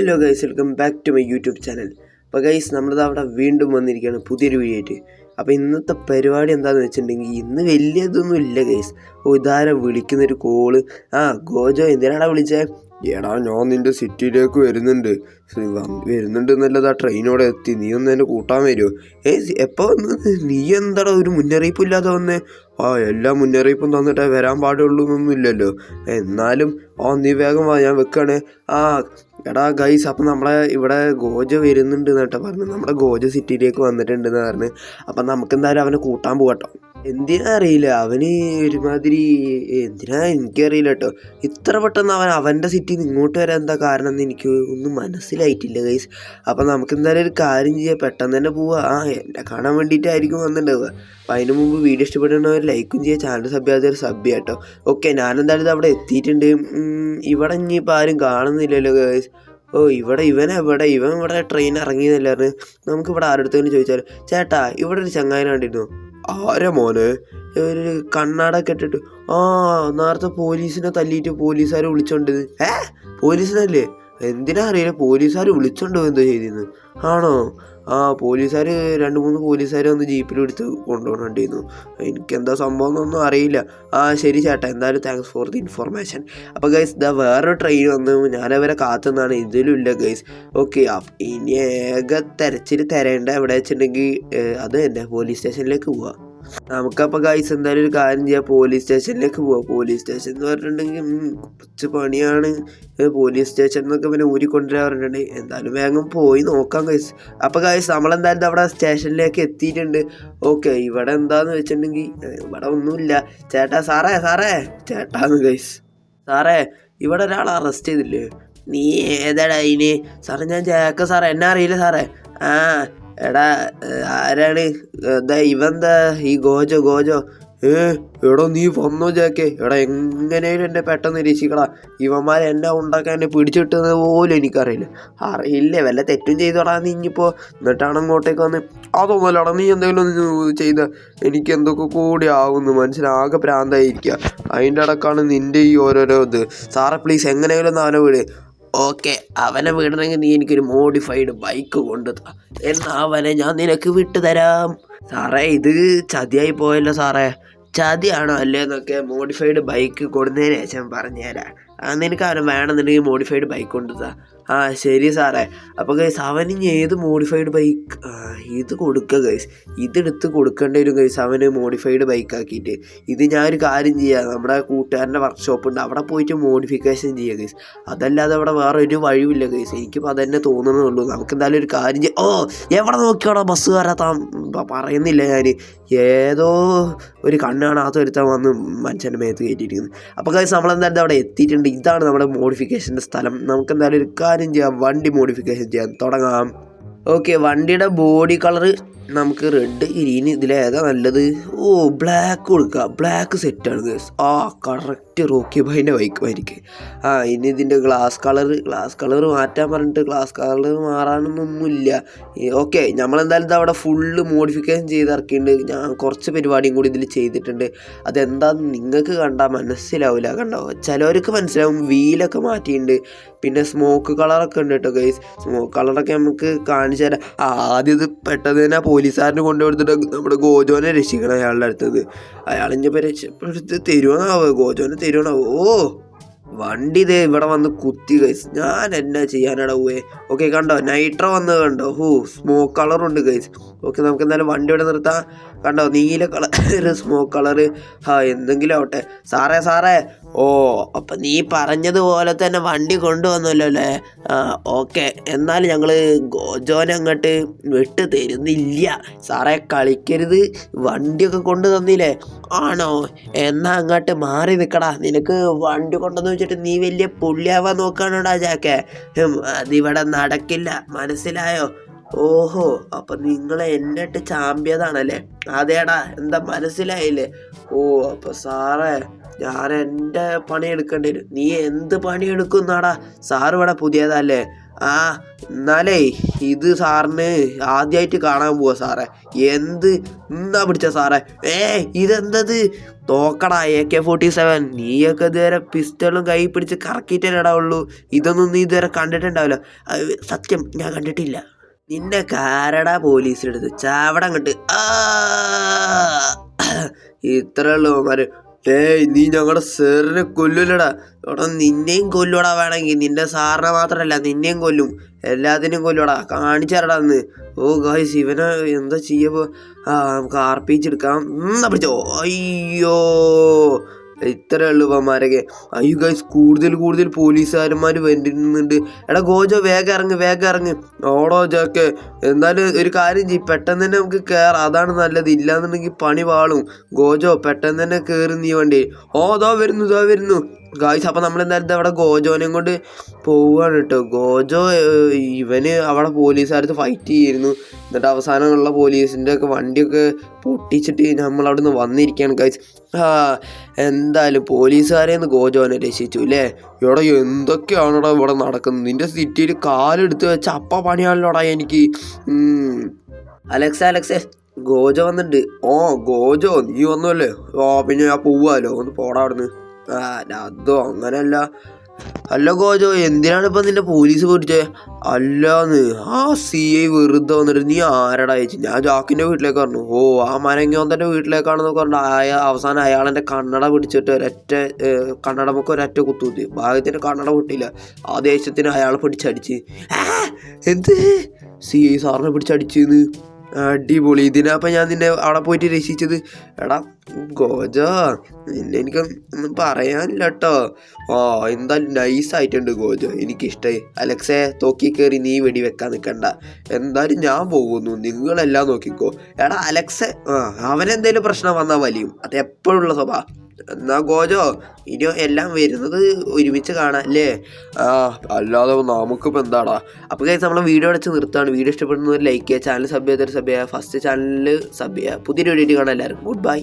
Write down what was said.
Hello guys welcome back to my YouTube channel. അപ്പോൾ guys നമ്മളത് അവിടെ വീണ്ടും വന്നിരിക്കുകയാണ് പുതിയൊരു വീഡിയോ ആയിട്ട് അപ്പോൾ ഇന്നത്തെ പരിപാടി എന്താണെന്ന് വെച്ചിട്ടുണ്ടെങ്കിൽ ഇന്ന് വലിയതൊന്നും ഇല്ല ഗൈസ്. ഓ വിളിക്കുന്ന വിളിക്കുന്നൊരു കോൾ ആ ഗോജോ എന്തിനാടാ വിളിച്ചേ? എടാ ഞാൻ നിന്റെ സിറ്റിയിലേക്ക് വരുന്നുണ്ട്. വരുന്നുണ്ട് എന്നല്ലത് ആ ട്രെയിനോടെ എത്തി. നീ ഒന്ന് എന്നെ കൂട്ടാൻ വരുമോ ഏ എപ്പോൾ വന്നത് നീ എന്താടാ ഒരു മുന്നറിയിപ്പും ഇല്ലാതെ വന്നേ? ആ എല്ലാ മുന്നറിയിപ്പും തന്നിട്ടേ വരാൻ പാടുള്ളൂ എന്നൊന്നും ഇല്ലല്ലോ. എന്നാലും ആ നീ വേഗം വാ ഞാൻ വെക്കാണ്. ആ എടാ ഗൈസ് അപ്പം നമ്മളെ ഇവിടെ ഗോജ വരുന്നുണ്ട് എന്നിട്ടാണ് പറഞ്ഞു. നമ്മുടെ ഗോജ സിറ്റിയിലേക്ക് വന്നിട്ടുണ്ടെന്ന് പറഞ്ഞ്. അപ്പം നമുക്ക് എന്തായാലും അവനെ കൂട്ടാൻ പോകട്ടോ എന്തിനാ അറിയില്ല. അവന് ഒരുമാതിരി എന്തിനാ എനിക്കറിയില്ല കേട്ടോ ഇത്ര പെട്ടെന്ന് അവൻ അവന്റെ സിറ്റിയിൽ നിന്ന് ഇങ്ങോട്ട് വരാൻ എന്താ കാരണം എന്ന് എനിക്ക് ഒന്നും മനസ്സിലായിട്ടില്ല ഗൈസ് അപ്പം നമുക്ക് എന്തായാലും ഒരു കാര്യം ചെയ്യാം. പെട്ടെന്ന് തന്നെ പോവാ. ആ എന്നെ കാണാൻ വേണ്ടിയിട്ടായിരിക്കും വന്നിട്ടുണ്ടാവുക. അപ്പം അതിന് മുമ്പ് വീഡിയോ ഇഷ്ടപ്പെടുന്നവർ ലൈക്കും ചെയ്യുക. ചാനൽ സബ് ചെയ്യാതെ സബ് ചെയ്യാം കേട്ടോ ഓക്കെ ഞാനെന്തായാലും ഇത് അവിടെ എത്തിയിട്ടുണ്ട്. ഇവിടെ ഇനിയിപ്പോൾ ആരും കാണുന്നില്ലല്ലോ ഗൈസ് ഓ ഇവിടെ ഇവൻ എവിടെ? ഇവൻ ഇവിടെ ട്രെയിൻ ഇറങ്ങിയെന്നല്ലായിരുന്നു നമുക്ക് ഇവിടെ ആരുടെ ചോദിച്ചാൽ ചേട്ടാ ഇവിടെ ഒരു ചങ്ങായനെ കണ്ടിരുന്നു? ആരാ മോനെ? ഒരു കണ്ണാടൊക്കെ ഇട്ടിട്ട്. ആ നേരത്തെ പോലീസിനെ തല്ലിയിട്ട് പോലീസുകാരെ വിളിച്ചോണ്ട് ഏ? പോലീസിനല്ലേ? എന്തിനാ അറിയില്ല. പോലീസുകാർ വിളിച്ചോണ്ടോ എന്തോ ചെയ്തിരുന്നു ആണോ? ആ പോലീസുകാർ രണ്ട് മൂന്ന് പോലീസുകാർ വന്ന് ജീപ്പിലെടുത്ത് കൊണ്ടുപോകണുണ്ടായിരുന്നു എനിക്കെന്താ സംഭവം എന്നൊന്നും അറിയില്ല. ആ ശരി ചേട്ടാ. എന്തായാലും താങ്ക്സ് ഫോർ ദി ഇൻഫർമേഷൻ അപ്പോൾ ഗൈസ് ഇതാ വേറൊരു ട്രെയിൻ വന്ന്. ഞാനവരെ കാത്തുനിന്നാണ്. ഇതിലും ഇല്ല ഗൈസ് ഓക്കെ ഇനി ഏക തെരച്ചിൽ തരേണ്ട എവിടെ വെച്ചിട്ടുണ്ടെങ്കിൽ അത് തന്നെ. പോലീസ് സ്റ്റേഷനിലേക്ക് പോവാം. നമുക്കപ്പോൾ ഗൈസ് എന്തായാലും ഒരു കാര്യം ചെയ്യാം. പോലീസ് സ്റ്റേഷനിലേക്ക് പോവാം. പോലീസ് സ്റ്റേഷൻ എന്ന് പറഞ്ഞിട്ടുണ്ടെങ്കിൽ കുറച്ച് പണിയാണ്. പോലീസ് സ്റ്റേഷൻ എന്നൊക്കെ പിന്നെ ഊരിക്കൊണ്ടുവരാൻ പറഞ്ഞിട്ടുണ്ട് എന്തായാലും വേഗം പോയി നോക്കാം ഗൈസ് അപ്പോൾ ഗൈസ് നമ്മളെന്തായാലും അവിടെ സ്റ്റേഷനിലേക്ക് എത്തിയിട്ടുണ്ട്. ഓക്കെ ഇവിടെ എന്താന്ന് വെച്ചിട്ടുണ്ടെങ്കിൽ ഇവിടെ ഒന്നുമില്ല. ചേട്ടാ സാറേ സാറേ ചേട്ടാന്ന് ഗൈസ് സാറേ ഇവിടെ ഒരാൾ അറസ്റ്റ് ചെയ്തില്ലേ? നീ ഏതാടാ അതിന് സാറേ ഞാൻ ജാക്ക സാറേ എന്നെ അറിയില്ല സാറേ. ആ എടാ ആരാണ്? എന്താ ഇവന്താ ഈ ഗോജോ ഗോജോ? ഏ എടോ നീ വന്നോ ചേക്കെ എടാ എങ്ങനെയാണ് എന്നെ പെട്ടെന്ന് രക്ഷിക്കടാ ഇവന്മാരെ എന്നെ ഉണ്ടാക്കാൻ എന്നെ പിടിച്ചിട്ടുന്നത് പോലും എനിക്കറിയില്ല. അറിയില്ല വല്ല തെറ്റും ചെയ്തോടാ നീ ഇനിയിപ്പോൾ എന്നിട്ടാണ് അങ്ങോട്ടേക്ക് വന്ന് അതൊന്നുമല്ലടാ നീ എന്തെങ്കിലും ഒന്ന് ചെയ്ത എനിക്ക് എന്തൊക്കെ കൂടി ആവുന്നു. മനസ്സിലാകെ ഭ്രാന്തായിരിക്കുക അതിന്റെ ഇടക്കാണ് നിന്റെ ഈ ഓരോരോ ഇത്. സാറേ പ്ലീസ് എങ്ങനെയെങ്കിലും ഒന്ന് വിട് ഓക്കെ അവനെ വിടണമെങ്കിൽ നീ എനിക്കൊരു മോഡിഫൈഡ് ബൈക്ക് കൊണ്ടുതാ. എന്നാ അവനെ ഞാൻ നിനക്ക് വിട്ടുതരാം. സാറേ ഇത് ചതിയായി പോയല്ലോ സാറേ. ചതിയാണോ അല്ലേ എന്നൊക്കെ മോഡിഫൈഡ് ബൈക്ക് കൊടുന്നതിന് ശേഷം പറഞ്ഞുതരാം. നിനക്ക് അവനെ വേണമെന്നുണ്ടെങ്കിൽ മോഡിഫൈഡ് ബൈക്ക് കൊണ്ടുതാ. ആ ശരി സാറേ. അപ്പോൾ ഗൈസ് അവന് ഏത് മോഡിഫൈഡ് ബൈക്ക് ഇത് കൊടുക്കുക ഗൈസ് ഇതെടുത്ത് കൊടുക്കേണ്ടി വരും ഗൈസ് അവന് മോഡിഫൈഡ് ബൈക്ക് ആക്കിയിട്ട്. ഇത് ഞാനൊരു കാര്യം ചെയ്യാം. നമ്മുടെ കൂട്ടുകാരന്റെ വർക്ക്ഷോപ്പ് ഉണ്ട്. അവിടെ പോയിട്ട് മോഡിഫിക്കേഷൻ ചെയ്യുക ഗൈസ് അതല്ലാതെ അവിടെ വേറെ ഒരു വഴിയില്ല ഗൈസ് എനിക്കിപ്പോൾ അതന്നെ തോന്നുന്നുള്ളൂ നമുക്ക് എന്തായാലും ഒരു കാര്യം ചെയ്യാം ഓ എവിടെ നോക്കിയാണോ ബസ് കയറാത്താൻ പറയുന്നില്ല ഞാൻ ഏതോ ഒരു കണ്ണാണ് കാണാത്ത ഒരുത്തൻ വന്ന് മനുഷ്യന്റെ മേത്ത് കയറ്റിയിരിക്കുന്നു. അപ്പോൾ ഗൈസ് നമ്മളെന്തായാലും അവിടെ എത്തിയിട്ടുണ്ട്. ഇതാണ് നമ്മുടെ മോഡിഫിക്കേഷന്റെ സ്ഥലം. നമുക്ക് എന്തായാലും ഒരു കാര്യം ചെയ്യാം. വണ്ടി മോഡിഫിക്കേഷൻ ചെയ്യാൻ തുടങ്ങാം. ഓക്കെ വണ്ടിയുടെ ബോഡി കളറ് നമുക്ക് റെഡ് ഗ്രീൻ ഇതിലേതാ നല്ലത്? ഓ ബ്ലാക്ക് കൊടുക്കുക ബ്ലാക്ക് സെറ്റാണ് ഗേസ് ആ കറക്റ്റ് റോക്കി ബൈന്റെ ബൈക്ക് ആയിരിക്കും. ആ ഇനി ഇതിന്റെ ഗ്ലാസ് കളർ ഗ്ലാസ് കളർ മാറ്റാൻ പറഞ്ഞിട്ട് ഗ്ലാസ് കളർ മാറാനൊന്നുമില്ല. ഓക്കെ നമ്മളെന്തായാലും ഇത് അവിടെ ഫുള്ള് മോഡിഫിക്കേഷൻ ചെയ്ത് ഇറക്കിയിട്ടുണ്ട്. ഞാൻ കുറച്ച് പരിപാടിയും കൂടി ഇതിൽ ചെയ്തിട്ടുണ്ട്. അതെന്താന്ന് നിങ്ങൾക്ക് കണ്ടാൽ മനസ്സിലാവില്ല കണ്ടോ? ചിലവർക്ക് മനസ്സിലാവും. വീലൊക്കെ മാറ്റിയിട്ടുണ്ട്. പിന്നെ സ്മോക്ക് കളറൊക്കെ ഉണ്ട് കേട്ടോ ഗൈസ് സ്മോക്ക് കളറൊക്കെ നമുക്ക് കാണിച്ചാൽ ആദ്യം ഇത് പെട്ടെന്ന് തന്നെ പോലീസുകാരന് കൊണ്ടുകൊടുത്തിട്ട് നമ്മുടെ ഗോജോനെ രക്ഷിക്കണം അയാളുടെ അടുത്തത്. അയാളിഞ്ഞപ്പോൾ രക്ഷപ്പെടുത്ത് തരുവാണാവോ? ഗോജോനെ തരുവാണാവോ? ഓ വണ്ടി ഇതേ ഇവിടെ വന്ന് കുത്തി ഗൈസ് ഞാൻ എന്നാ ചെയ്യാനാടാ പോവേ ഓക്കെ കണ്ടോ? നൈട്രോ വന്ന് കണ്ടോ? ഹൂ സ്മോക്ക് കളറുണ്ട് ഗൈസ് ഓക്കെ നമുക്ക് എന്തായാലും വണ്ടി ഇവിടെ നിർത്താം. കണ്ടോ? നീല കളർ സ്മോക്ക് കളറ് ഹാ എന്തെങ്കിലും ആവട്ടെ. സാറേ സാറേ ഓ അപ്പം നീ പറഞ്ഞതുപോലെ തന്നെ വണ്ടി കൊണ്ടുവന്നല്ലോ അല്ലേ? ആ ഓക്കെ. എന്നാൽ ഞങ്ങൾ ഗോജോനെ അങ്ങോട്ട് വിട്ട് തരുന്നില്ല. സാറേ കളിക്കരുത്. വണ്ടിയൊക്കെ കൊണ്ടു തന്നില്ലേ? ആണോ? എന്നാ അങ്ങോട്ട് മാറി നിൽക്കടാ നിനക്ക് വണ്ടി കൊണ്ടെന്ന് വെച്ചിട്ട് നീ വലിയ പുള്ളിയാവാൻ നോക്കാണോടാ ജാക്കെ? ഹും, അതിവിടെ നടക്കില്ല. മനസ്സിലായോ? ഓഹോ അപ്പൊ നിങ്ങൾ എന്നിട്ട് ചാമ്പ്യതാണല്ലേ? അതേടാ എന്താ മനസ്സിലായില്ലേ? ഓ അപ്പൊ സാറേ ഞാൻ എന്റെ പണി എടുക്കേണ്ടി വരും. നീ എന്ത് പണി എടുക്കുന്നാടാ? സാറ് ഇവിടെ പുതിയതല്ലേ? ആ എന്നാലേ ഇത് സാറിന് ആദ്യമായിട്ട് കാണാൻ പോവാ സാറേ. എന്ത് എന്താ പിടിച്ച സാറേ? ഏ ഇതെന്തത്? നോക്കടാ എ കെ ഫോർട്ടി സെവൻ നീയൊക്കെ ഇതുവരെ പിസ്റ്റളും കൈ പിടിച്ച് കറക്കിയിട്ടേടാ ഉള്ളൂ. ഇതൊന്നും നീ ഇതുവരെ കണ്ടിട്ടുണ്ടാവില്ല. സത്യം ഞാൻ കണ്ടിട്ടില്ല. നിന്നെ കാരടാ പോലീസിലെടുത്ത് ചാവടം അങ്ങോട്ട് ആ ഇത്രയുള്ളൂ ഉള്ളവന്മാര് ഏയ് നീ ഞങ്ങളുടെ സാറിനെ കൊല്ലൂലടാ. എടാ നിന്നെയും കൊല്ലൂടാ വേണമെങ്കിൽ നിന്റെ സാറിനെ മാത്രമല്ല നിന്നെയും കൊല്ലും. എല്ലാത്തിനെയും കൊല്ലൂടാ കാണിച്ചരടാ അന്ന്. ഓ ഗായ്സ് ഇവനെ എന്താ ചെയ്യപ്പോ? ആ നമുക്ക് ആർപ്പിച്ചെടുക്കാം എന്നാ പിടിച്ചോ? അയ്യോ. ഇത്ര എളുപ്പന്മാരൊക്കെ. അയ്യോ ഗൈസ് കൂടുതൽ കൂടുതൽ പോലീസുകാരന്മാർ വരുന്നുണ്ട്. എടാ ഗോജോ വേഗം ഇറങ്ങ് വേഗം ഇറങ്ങ്. ഓടോ ജോക്കെ. എന്നാലും ഒരു കാര്യം ചെയ്യും പെട്ടെന്ന് തന്നെ നമുക്ക് കയറാം അതാണ് നല്ലത്. ഇല്ലാന്നുണ്ടെങ്കിൽ പണി വാളും. ഗോജോ പെട്ടെന്ന് തന്നെ കയറി നീ വണ്ടി. ഓ ദോ വരുന്നു ദോ വരുന്നു. ഗായ്സ് അപ്പം നമ്മൾ എന്തായാലും അവിടെ ഗോജോനെയും കൊണ്ട് പോവുകയാണ് കേട്ടോ. ഗോജോ ഇവന് അവിടെ പോലീസുകാരത്ത് ഫൈറ്റ് ചെയ്യായിരുന്നു എന്നിട്ട് അവസാനമുള്ള പോലീസിന്റെ ഒക്കെ വണ്ടിയൊക്കെ പൊട്ടിച്ചിട്ട് നമ്മൾ അവിടെ നിന്ന് വന്നിരിക്കുകയാണ് ഗായ്സ് ആ എന്തായാലും പോലീസുകാരെ നിന്ന് ഗോജോനെ രക്ഷിച്ചു അല്ലേ? ഇവിടെ എന്തൊക്കെയാണോടാ ഇവിടെ നടക്കുന്നത്? നിന്റെ സിറ്റിയിൽ കാലെടുത്ത് വെച്ച അപ്പ പണിയാണല്ലോടാ എനിക്ക്. അലക്സ അലക്സേ. ഗോജോ വന്നിട്ടുണ്ട്. ഓ ഗോജോ നീ വന്നല്ലേ ഓ പിന്നെ ഞാൻ പോവാലോ ഒന്ന് പോടാ അവിടുന്ന്. അതോ അങ്ങനെയല്ല അല്ല ഗോജോ എന്തിനാണ് ഇപ്പൊ നിന്റെ പോലീസ് പിടിച്ചേ? അല്ലാന്ന് ആ സി ഐ വെറുതെ വന്നിട്ട് നീ ആരടാ ചേച്ചി? ഞാൻ ജാക്കിന്റെ വീട്ടിലേക്ക് പറഞ്ഞു. ഓ ആ മരങ്ങോന്തന്റെ വീട്ടിലേക്കാണെന്ന് പറഞ്ഞു. ആയ അവസാനം അയാളെന്റെ കണ്ണട പിടിച്ചിട്ട് ഒരൊറ്റ കണ്ണട മൊക്കെ ഒരൊറ്റ കുത്തുകുത്തി ഭാഗ്യത്തിന് കണ്ണട പൊട്ടിയില്ല. ആ ദേശത്തിന് അയാൾ പിടിച്ചടിച്ച്. എന്ത്? സി ഐ സാറിനെ പിടിച്ചടിച്ചെന്ന്? അടിപൊളി. ഇതിനപ്പം ഞാൻ നിന്നെ അവിടെ പോയിട്ട് രക്ഷിച്ചത്. എടാ ഗോജ നിന്നെ എനിക്ക് ഒന്നും പറയാനില്ല കേട്ടോ ആ എന്തായാലും നൈസായിട്ടുണ്ട് ഗോജ. എനിക്കിഷ്ടമായി അലക്സേ തോക്കി കയറി നീ വെടി വെക്കാൻ നിൽക്കണ്ട എന്തായാലും ഞാൻ പോകുന്നു. നിങ്ങളെല്ലാം നോക്കിക്കോ. എടാ അലക്സെ ആ അവനെന്തേലും പ്രശ്നം വന്നാൽ വലിയും. അത് എപ്പോഴുള്ള സ്വഭാവം. എന്നാ ഗോജോ ഇനി എല്ലാം വരുന്നത് ഒരുമിച്ച് കാണാം അല്ലേ? അല്ലാതെ നമുക്കിപ്പോൾ എന്താടാ? അപ്പോൾ കഴിച്ച് നമ്മളെ വീഡിയോ അടച്ച് നിർത്താണ് വീഡിയോ ഇഷ്ടപ്പെടുന്നവർ ലൈക്ക് ചെയ്യുക ചാനൽ സബ് ചെയ്തൊരു സബ് ചെയ്യുക ഫസ്റ്റ് ചാനലിൽ സബ് ചെയ്യുക. പുതിയൊരു വീഡിയോ കാണാം എല്ലാവരും. Good bye